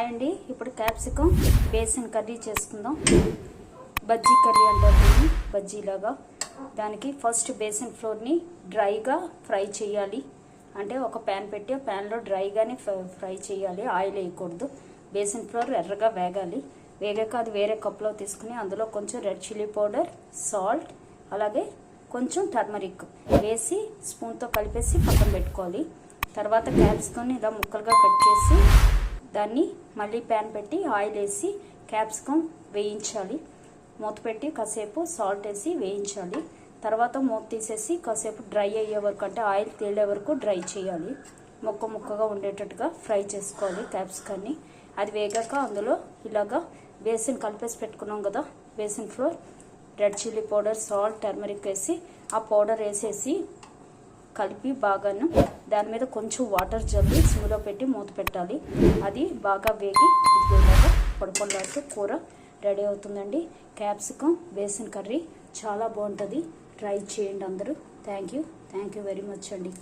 Hi అండి. ఇప్పుడు capsicum basin curry చేసుకుందాం. బజ్జీ కర్రీ అంటారు దీన్ని బజ్జీలాగా. దానికి ఫస్ట్ బేసిన్ ఫ్లోర్ని డ్రైగా ఫ్రై చేయాలి. అంటే ఒక ప్యాన్ పెట్టి ఆ ప్యాన్లో డ్రైగానే ఫ్రై చేయాలి. ఆయిల్ వేయకూడదు. బేసిన్ ఫ్లోర్ ఎర్రగా వేగాలి. వేగాక అది వేరే కప్లో తీసుకుని అందులో కొంచెం రెడ్ చిల్లీ పౌడర్ సాల్ట్ అలాగే కొంచెం టర్మరిక్ వేసి స్పూన్తో కలిపేసి పక్కన పెట్టుకోవాలి. తర్వాత క్యాప్సికమ్ని ఇలా ముక్కలుగా కట్ చేసి దాన్ని మళ్ళీ ప్యాన్ పెట్టి ఆయిల్ వేసి క్యాప్సికమ్ వేయించాలి. మూత పెట్టి కాసేపు సాల్ట్ వేసి వేయించాలి. తర్వాత మూత తీసేసి కాసేపు డ్రై అయ్యే వరకు అంటే ఆయిల్ తేలే వరకు డ్రై చేయాలి. ముక్క ముక్కగా ఉండేటట్టుగా ఫ్రై చేసుకోవాలి క్యాప్సికాన్ని అది వేగాక అందులో ఇలాగా బేసిన్ కలిపేసి పెట్టుకున్నాం కదా besan flour red chilli powder salt turmeric వేసి ఆ పౌడర్ వేసేసి కలిపి బాగాను దాని మీద కొంచెం వాటర్ జల్లి సిమ్లో పెట్టి మూత పెట్టాలి. అది బాగా వేగి ఇదిగోలాగా కూర రెడీ అవుతుందండి. క్యాప్సికమ్ బేసిన్ కర్రీ చాలా బాగుంటుంది. ట్రై చేయండి అందరూ. Thank you. Thank you very much అండి.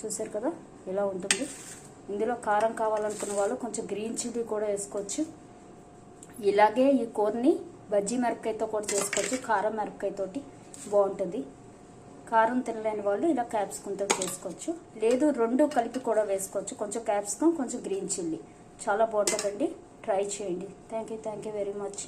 చూసారు కదా ఇలా ఉంటుంది. ఇందులో కారం కావాలనుకున్న వాళ్ళు కొంచెం గ్రీన్ చిల్లీ కూడా వేసుకోవచ్చు. ఇలాగే ఈ కూరని బజ్జీ మిరపకాయతో కూడా చేసుకోవచ్చు. కారం మిరపకాయతోటి బాగుంటుంది. కారం తినలేని వాళ్ళు ఇలా క్యాప్సికంతో చేసుకోవచ్చు. లేదు రెండు కలిపి కూడా వేసుకోవచ్చు. కొంచెం క్యాప్సికం కొంచెం గ్రీన్ చిల్లీ. చాలా బాగుంటుందండి. ట్రై చేయండి. Thank you thank you very much.